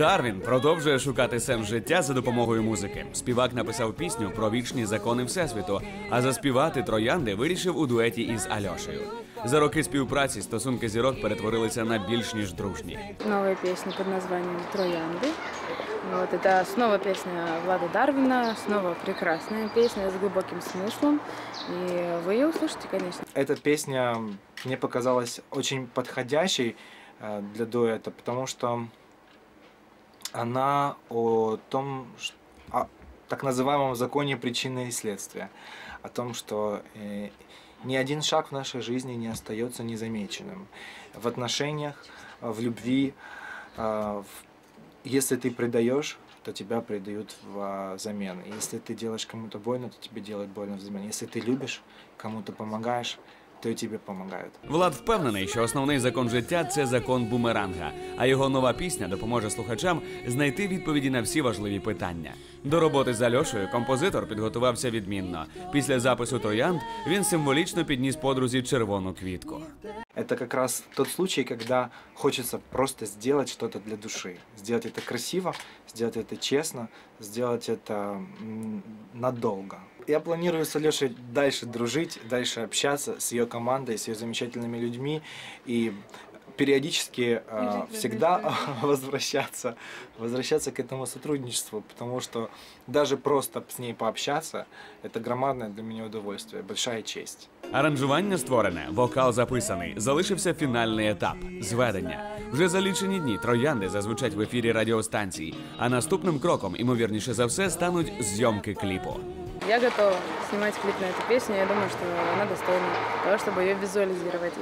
Дарвін продовжує шукати сенс життя за допомогою музики. Співак написав пісню про вічні закони всесвіту, а заспівати троянди вирішив у дуеті із Альошею. За роки співпраці стосунки зірок перетворилися на більш ніж дружні. Новая песня под названием «Троянды». Вот, это снова песня Влада Дарвина, снова прекрасная песня с глубоким смыслом. И вы ее услышите, конечно. Эта песня мне показалась очень подходящей э, для дуэта, потому что она о том, о так называемом законе причины и следствия, о том, что э, ни один шаг в нашей жизни не остается незамеченным. В отношениях, в любви, э, если ты предаешь, то тебя предают взамен. И Если ты делаешь кому-то больно, то тебе делают больно взамен. Если ты любишь, кому-то помогаешь, то и тебе помогают. Влад впевнений, що основний закон життя це закон бумеранга, а його нова пісня допоможе слухачам знайти відповіді на всі важливі питання. До роботи з Альошею композитор підготувався відмінно. Після запису троянд він символічно підніс подрузі червону квітку. Это как раз тот случай, когда хочется просто сделать что-то для души. Сделать это красиво, сделать это честно, сделать это м, надолго. Я планирую с Алешей дальше дружить, дальше общаться с ее командой, с ее замечательными людьми и периодически э, всегда возвращаться, возвращаться к этому сотрудничеству, потому что даже просто с ней пообщаться – это громадное для меня удовольствие, большая честь. Аранжування створене, вокал записаний. Залишився фінальний етап зведення. Вже за лічені дні троянди зазвучать в ефірі радіостанцій. А наступним кроком, імовірніше за все, стануть зйомки кліпу. Я готова снимать клип на эту песню. Я думаю, что она достойна того, чтобы ее визуализировать.